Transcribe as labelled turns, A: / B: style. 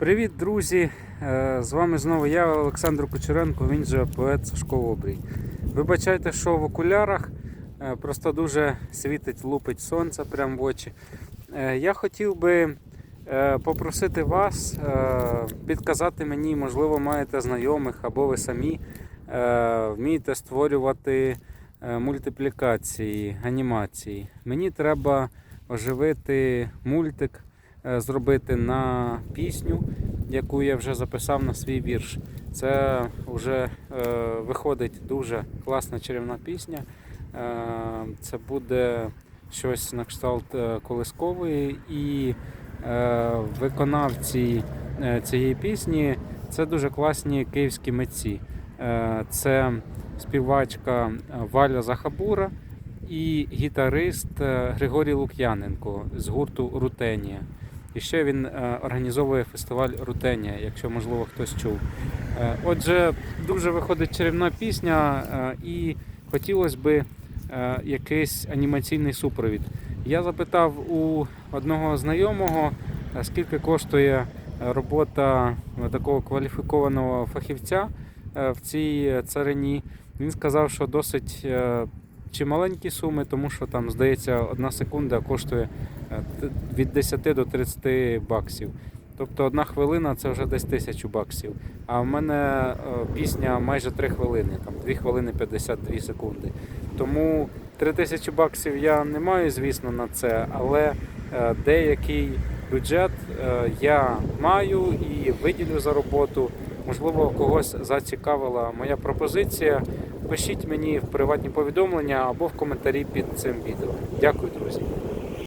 A: Привіт, друзі! Е, З вами знову я, Олександр Кучеренко, він же поет Сашко Обрій. Вибачайте, що в окулярах е, просто дуже світить, лупить сонце прямо в очі. Е, Я хотів би попросити вас підказати мені, можливо, маєте знайомих або ви самі вмієте створювати мультиплікації, анімації. Мені треба оживити мультик зробити на пісню, яку я вже записав на свій вірш. Це вже е, виходить дуже класна чарівна пісня. Е, це буде щось на кшталт е, колискової і е, виконавці е, цієї пісні це дуже класні київські митці. Е, це співачка е, Валя Захабура і гітарист е, Григорій Лук'яненко з гурту Рутенія. І ще він е, організовує фестиваль Рутенія, якщо можливо хтось чув. Е, Отже, дуже виходить чарівна пісня, е, і хотілося би якийсь анімаційний супровід. Я запитав у одного знайомого, скільки коштує робота такого кваліфікованого фахівця в цій царині. Він сказав, що досить е, чималенькі суми, тому що там, здається, одна секунда коштує е, від 10 до 30 баксів. Тобто одна хвилина це вже десь тисячу баксів. А в мене е, пісня майже 3 хвилини, там 2 хвилини 52 секунди. Тому 3 тисячі баксів я не маю, звісно, на це, але е, деякий бюджет я маю і виділю за роботу. Можливо, когось зацікавила моя пропозиція. Пишіть мені в приватні повідомлення або в коментарі під цим відео. Дякую, друзі.